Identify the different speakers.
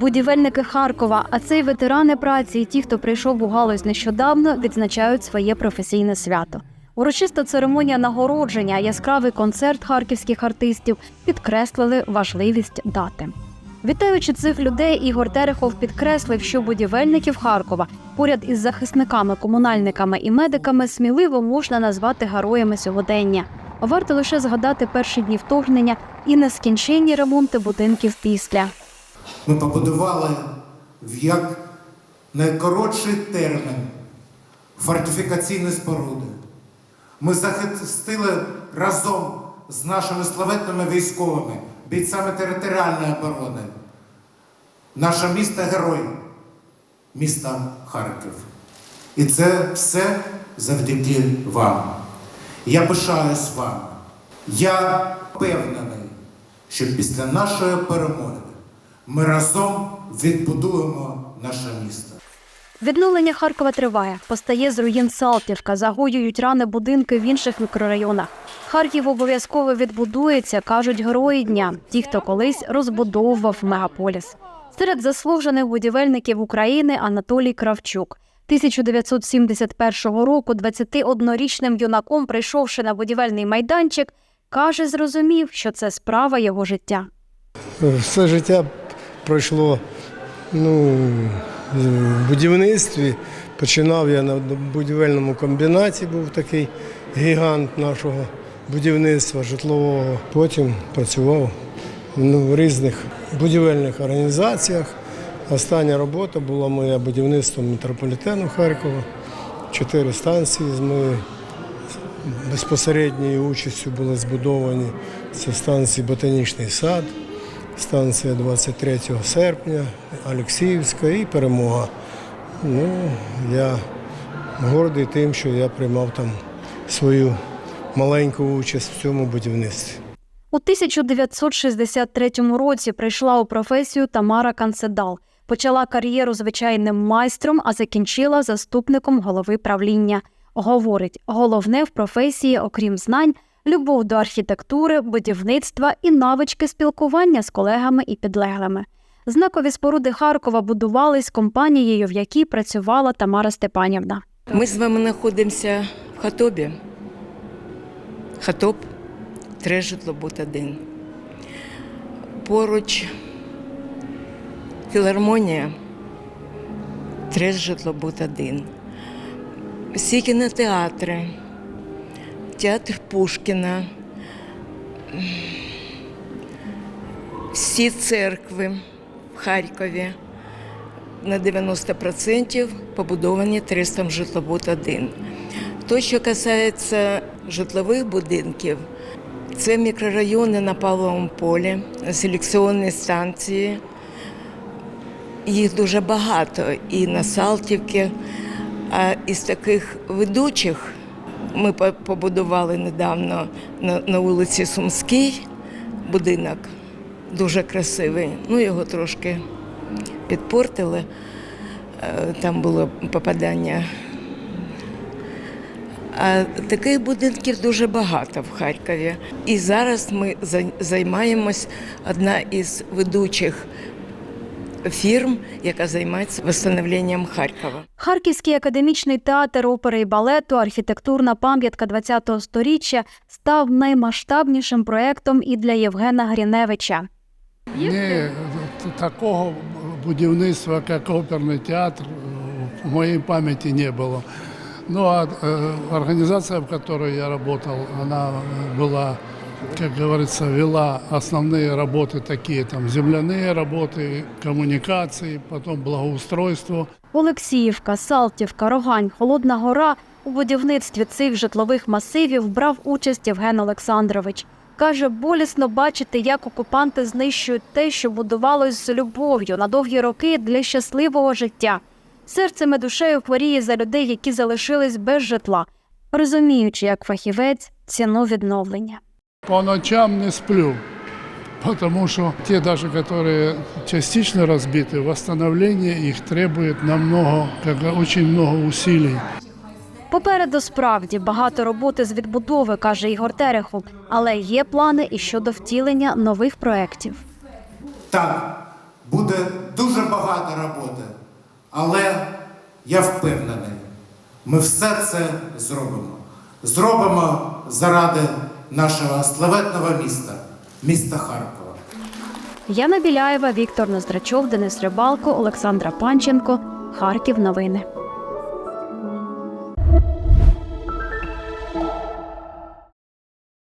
Speaker 1: Будівельники Харкова, а це й ветерани праці, і ті, хто прийшов у галузь нещодавно, відзначають своє професійне свято. Урочиста церемонія нагородження, яскравий концерт харківських артистів підкреслили важливість дати. Вітаючи цих людей, Ігор Терехов підкреслив, що будівельників Харкова поряд із захисниками, комунальниками і медиками сміливо можна назвати героями сьогодення. Варто лише згадати перші дні вторгнення і нескінченні ремонти будинків після.
Speaker 2: Ми побудували в як найкоротший термін фортифікаційні споруди. Ми захистили разом з нашими славетними військовими, бійцями територіальної оборони, наше місто герой, місто Харків. І це все завдяки вам. Я пишаюсь вами. Я впевнений, що після нашої перемоги ми разом відбудуємо наше місто.
Speaker 1: Відновлення Харкова триває. Постає з руїн Салтівка, загоюють рани будинки в інших мікрорайонах. Харків обов'язково відбудується, кажуть герої дня, ті, хто колись розбудовував мегаполіс. Серед заслужених будівельників України Анатолій Кравчук. 1971 року 21-річним юнаком, прийшовши на будівельний майданчик, каже, зрозумів, що це справа його життя.
Speaker 3: Все життя пройшло ну, в будівництві. Починав я на будівельному комбінаті, був такий гігант нашого будівництва житлового. Потім працював ну, в різних будівельних організаціях. Остання робота була моя будівництво метрополітену Харкова. Чотири станції з моєю безпосередньою участю були збудовані. Це станції Ботанічний сад, станція 23 серпня, Олексіївська і перемога. Ну, я гордий тим, що я приймав там свою маленьку участь в цьому будівництві.
Speaker 1: У 1963 році прийшла у професію Тамара Канцедал. Почала кар'єру звичайним майстром, а закінчила заступником голови правління. Говорить, головне в професії, окрім знань, любов до архітектури, будівництва і навички спілкування з колегами і підлеглими. Знакові споруди Харкова будувались компанією, в якій працювала Тамара Степанівна.
Speaker 4: Ми з вами знаходимося в Хатобі. Хатоп, три житлобут один. Поруч філармонія, три житлобут один. Всі кінотеатри, театр Пушкіна, всі церкви в Харкові на 90% побудовані 300 житлобут 1. То, що касається житлових будинків, це мікрорайони на Павловому полі, селекціонні станції. Їх дуже багато і на Салтівці. А із таких ведучих ми побудували недавно на, вулиці Сумській будинок, дуже красивий. Ну, його трошки підпортили. Е, Там було попадання. А таких будинків дуже багато в Харкові. І зараз ми зай- займаємось одна із ведучих фірм, яка займається встановленням Харкова.
Speaker 1: Харківський академічний театр опери і балету, архітектурна пам'ятка ХХ століття став наймасштабнішим проєктом і для Євгена Гріневича.
Speaker 5: Ні, т- такого будівництва, як оперний театр, в моей памяти не было. Ну а э, организация, в которой я работал, она э, была, как говорится, вела основные работы такие, там земляные работы, коммуникации, потом благоустройство.
Speaker 1: Олексіївка, Салтівка, Рогань, Холодна Гора у будівництві цих житлових масивів брав участь Євген Олександрович. Каже, болісно бачити, як окупанти знищують те, що будувалось з любов'ю на довгі роки для щасливого життя. Серцем і душею хворіє за людей, які залишились без житла, розуміючи, як фахівець ціну відновлення.
Speaker 5: По ночам не сплю, потому что те даже, которые частично разбиты, восстановление их требует намного, как, очень много усилий.
Speaker 1: Попереду справді багато роботи з відбудови, каже Ігор Терехов, але є плани і щодо втілення нових проєктів.
Speaker 2: Так, буде дуже багато роботи, але я впевнений, ми все це зробимо. Зробимо заради нашого славетного міста, міста Харкова.
Speaker 1: Яна Біляєва, Віктор Ноздрачов, Денис Рибалко, Олександра Панченко. Харків. Новини.